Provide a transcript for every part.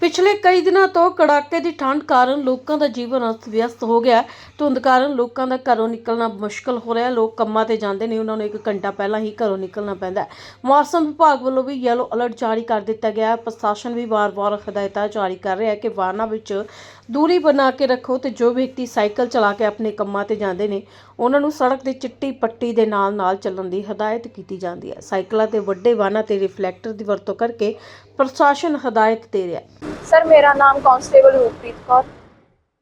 ਪਿਛਲੇ ਕਈ ਦਿਨਾਂ ਤੋਂ ਕੜਾਕੇ ਦੀ ਠੰਡ ਕਾਰਨ ਲੋਕਾਂ ਦਾ ਜੀਵਨ ਅਸਤ-ਵਿਅਸਤ ਹੋ ਗਿਆ ਹੈ। ਧੁੰਦ ਕਾਰਨ ਲੋਕਾਂ ਦਾ ਘਰੋਂ ਨਿਕਲਣਾ ਮੁਸ਼ਕਲ ਹੋ ਰਿਹਾ ਹੈ। ਲੋਕ ਕੰਮਾਂ ਤੇ ਜਾਂਦੇ ਨੇ, ਉਹਨਾਂ ਨੂੰ ਇੱਕ ਘੰਟਾ ਪਹਿਲਾਂ ਹੀ ਘਰੋਂ ਨਿਕਲਣਾ ਪੈਂਦਾ ਹੈ। ਮੌਸਮ ਵਿਭਾਗ ਵੱਲੋਂ ਵੀ ਯੈਲੋ ਅਲਰਟ ਜਾਰੀ ਕਰ ਦਿੱਤਾ ਗਿਆ ਹੈ। ਪ੍ਰਸ਼ਾਸਨ ਵੀ ਵਾਰ-ਵਾਰ ਹਦਾਇਤਾਂ ਜਾਰੀ ਕਰ ਰਿਹਾ ਹੈ ਕਿ ਵਾਹਨਾਂ ਵਿੱਚ ਦੂਰੀ ਬਣਾ ਕੇ ਰੱਖੋ ਤੇ ਜੋ ਵਿਅਕਤੀ ਸਾਈਕਲ ਚਲਾ ਕੇ ਆਪਣੇ ਕੰਮਾਂ ਤੇ ਜਾਂਦੇ ਨੇ, ਉਹਨਾਂ ਨੂੰ ਸੜਕ ਦੀ ਚਿੱਟੀ ਪੱਟੀ ਦੇ ਨਾਲ-ਨਾਲ ਚੱਲਣ ਦੀ ਹਦਾਇਤ ਕੀਤੀ ਜਾਂਦੀ ਹੈ। ਸਾਈਕਲਾਂ ਤੇ ਵੱਡੇ ਵਾਹਨਾਂ ਤੇ ਰਿਫਲੈਕਟਰ ਦੀ ਵਰਤੋਂ ਕਰਕੇ ਪ੍ਰਸ਼ਾਸਨ ਹਦਾਇਤ ਦੇ ਰਿਹਾ ਹੈ। ਸਰ ਮੇਰਾ ਨਾਮ ਕਾਂਸਟੇਬਲ ਰੂਪਪ੍ਰੀਤ ਕੌਰ।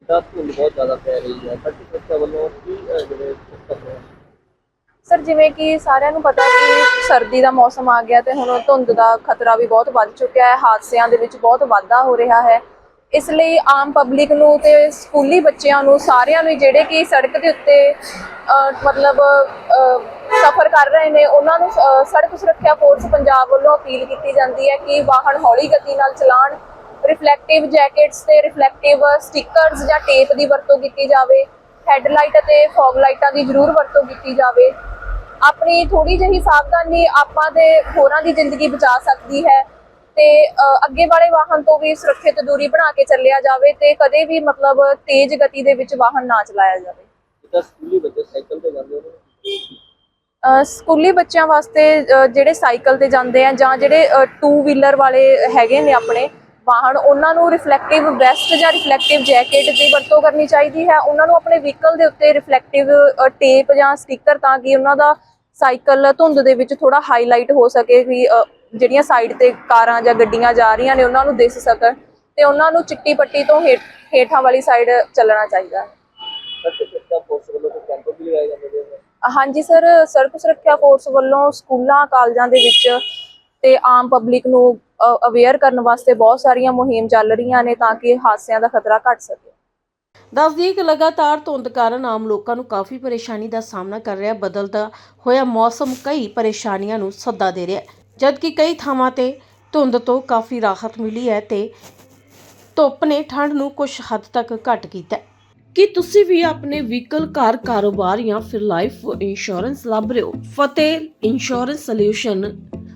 ਦਾ ਧੁੰਦ ਬਹੁਤ ਜ਼ਿਆਦਾ ਪੈ ਰਹੀ ਹੈ। ਸਾਡੀ ਸੁਰੱਖਿਆ ਵੱਲੋਂ ਕੀ ਅਹ, ਜਿਹੜੇ ਕਰ ਰਹੇ ਹੋ ਸਰ ਜਿਵੇਂ ਕਿ ਸਾਰਿਆਂ ਨੂੰ ਪਤਾ ਕਿ ਸਰਦੀ ਦਾ ਮੌਸਮ ਆ ਗਿਆ ਤੇ ਹੁਣ ਧੁੰਦ ਦਾ ਖਤਰਾ ਵੀ ਬਹੁਤ ਵੱਧ ਚੁੱਕਿਆ ਹੈ। ਹਾਦਸਿਆਂ ਦੇ ਵਿੱਚ ਬਹੁਤ ਵਾਧਾ ਹੋ ਰਿਹਾ ਹੈ। ਇਸ ਲਈ ਆਮ ਪਬਲਿਕ ਨੂੰ ਤੇ ਸਕੂਲੀ ਬੱਚਿਆਂ ਨੂੰ ਸਾਰਿਆਂ ਨੂੰ ਜਿਹੜੇ ਕਿ ਸੜਕ ਦੇ ਉੱਤੇ ਅਹ, ਮਤਲਬ ਸਫ਼ਰ ਕਰ ਰਹੇ ਨੇ ਉਹਨਾਂ ਨੂੰ ਅਹ, ਸੜਕ ਸੁਰੱਖਿਆ ਫੋਰਸ ਪੰਜਾਬ ਵੱਲੋਂ ਅਪੀਲ ਕੀਤੀ ਜਾਂਦੀ ਹੈ ਕਿ ਵਾਹਨ ਹੌਲੀ ਗਤੀ ਨਾਲ ਚਲਾਉਣ। ਰਿਫਲੈਕਟਿਵ ਜੈਕਟਸ ਤੇ ਰਿਫਲੈਕਟਿਵ ਸਟickers ਜਾਂ ਟੇਪ ਦੀ ਵਰਤੋਂ ਕੀਤੀ ਜਾਵੇ ਹੈਡਲਾਈਟ ਅਤੇ ਫੌਗ ਲਾਈਟਾਂ ਦੀ ਜ਼ਰੂਰ ਵਰਤੋਂ ਕੀਤੀ ਜਾਵੇ। ਆਪਣੀ ਥੋੜੀ ਜਿਹੀ ਸਾਵਧਾਨੀ ਆਪਾਂ ਦੇ ਹੋਰਾਂ ਦੀ ਜ਼ਿੰਦਗੀ ਬਚਾ ਸਕਦੀ ਹੈ ਤੇ ਅੱਗੇ ਵਾਲੇ ਵਾਹਨ ਤੋਂ ਵੀ ਸੁਰੱਖਿਅਤ ਦੂਰੀ ਬਣਾ ਕੇ ਚੱਲਿਆ ਜਾਵੇ ਤੇ ਕਦੇ ਵੀ ਮਤਲਬ ਤੇਜ਼ ਗਤੀ ਦੇ ਵਿੱਚ ਵਾਹਨ ਨਾ ਚਲਾਇਆ ਜਾਵੇ। ਸਕੂਲੀ ਬੱਚੇ ਸਾਈਕਲ ਤੇ ਜਾਂਦੇ ਨੇ? ਅ, ਸਕੂਲੀ ਬੱਚਿਆਂ ਵਾਸਤੇ ਜਿਹੜੇ ਸਾਈਕਲ ਤੇ ਜਾਂਦੇ ਆ ਜਾਂ ਜਿਹੜੇ ਟੂ ਵੀਲਰ ਵਾਲੇ ਹੈਗੇ ਨੇ ਆਪਣੇ ਵਾਹਨ ਉਹਨਾਂ ਨੂੰ ਰਿਫਲੈਕਟਿਵ ਵੈਸਟ ਜਾਂ ਰਿਫਲੈਕਟਿਵ ਜੈਕਟ ਦੀ ਵਰਤੋਂ ਕਰਨੀ ਚਾਹੀਦੀ ਹੈ। ਉਹਨਾਂ ਨੂੰ ਆਪਣੇ ਵਹੀਕਲ ਦੇ ਉੱਤੇ ਰਿਫਲੈਕਟਿਵ ਟੇਪ ਜਾਂ ਸਟicker ਤਾਂ ਕਿ ਉਹਨਾਂ ਦਾ ਸਾਈਕਲ ਧੁੰਦ ਦੇ ਵਿੱਚ ਥੋੜਾ ਹਾਈਲਾਈਟ ਹੋ ਸਕੇ ਵੀ ਜਿਹੜੀਆਂ ਸਾਈਡ ਤੇ ਕਾਰਾਂ ਜਾਂ ਗੱਡੀਆਂ ਜਾ ਰਹੀਆਂ ਨੇ ਉਹਨਾਂ ਨੂੰ ਦਿਸ ਸਕਣ। ਤੇ ਉਹਨਾਂ ਨੂੰ ਚਿੱਟੀ ਪੱਟੀ ਤੋਂ ਹੇਠ- ਵਾਲੀ ਸਾਈਡ ਚੱਲਣਾ ਚਾਹੀਦਾ। ਹੈ ਹਾਂਜੀ ਸਰ ਸੜਕ ਸੁਰੱਖਿਆ ਫੋਰਸ ਵੱਲੋਂ ਸਕੂਲਾਂ ਕਾਲਜਾਂ ਦੇ ਵਿੱਚ ਤੇ ਆਮ ਪਬਲਿਕ ਨੂੰ ਅਵੇਅਰ ਕਰਨ ਵਾਸਤੇ ਬਹੁਤ ਸਾਰੀਆਂ ਮੁਹਿੰਮ ਚੱਲ ਰਹੀਆਂ ਨੇ ਤਾਂ ਕਿ ਹਾਦਸਿਆਂ ਦਾ ਖਤਰਾ ਘਟ ਸਕੇ। ਦੱਸ ਦਈਏ ਕਿ ਲਗਾਤਾਰ ਧੁੰਦ ਕਾਰਨ ਆਮ ਲੋਕਾਂ ਨੂੰ ਕਾਫੀ ਪਰੇਸ਼ਾਨੀ ਦਾ ਸਾਹਮਣਾ ਕਰ ਰਿਹਾ, ਬਦਲਦਾ ਹੋਇਆ ਮੌਸਮ ਕਈ ਪਰੇਸ਼ਾਨੀਆਂ ਨੂੰ ਸੱਦਾ ਦੇ ਰਿਹਾ ਜਦਕਿ ਕਈ ਥਾਵਾਂ ਤੇ ਧੁੰਦ ਤੋਂ ਕਾਫੀ ਰਾਹਤ ਮਿਲੀ ਹੈ ਤੇ ਧੁੱਪ ਨੇ ਠੰਡ ਨੂੰ ਕੁਝ ਹੱਦ ਤੱਕ ਘੱਟ ਕੀਤਾ ਹੈ। ਤੁਸੀਂ ਵੀ ਆਪਣੇ ਵਹੀਕਲ ਕਾਰ ਕਾਰੋਬਾਰ ਜਾਂ ਫਿਰ ਲਾਈਫ ਇੰਸ਼ੋਰੈਂਸ ਲੱਭ ਰਹੇ ਹੋ? ਫਤਿਹ ਇੰਸ਼ੋਰੈਂਸ ਸੋਲਿਊਸ਼ਨ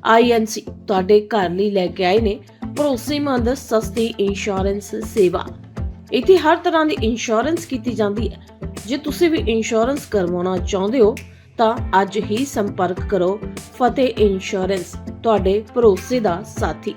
ਆਈਐਨਸੀ ਤੁਹਾਡੇ ਘਰ ਲਈ ਲੈ ਕੇ ਆਏ ਨੇ ਭਰੋਸੇਮੰਦ ਸਸਤੀ ਇੰਸ਼ੋਰੈਂਸ ਸੇਵਾ। ਇੱਥੇ ਹਰ ਤਰ੍ਹਾਂ ਦੀ ਇੰਸ਼ੋਰੈਂਸ ਕੀਤੀ ਜਾਂਦੀ ਹੈ। ਜੇ ਤੁਸੀਂ ਵੀ ਇੰਸ਼ੋਰੈਂਸ ਕਰਵਾਉਣਾ ਚਾਹੁੰਦੇ ਹੋ, ਤਾਂ ਅੱਜ ਹੀ ਸੰਪਰਕ ਕਰੋ ਫਤਿਹ ਇੰਸ਼ੋਰੈਂਸ ਤੁਹਾਡੇ ਭਰੋਸੇ ਦਾ ਸਾਥੀ।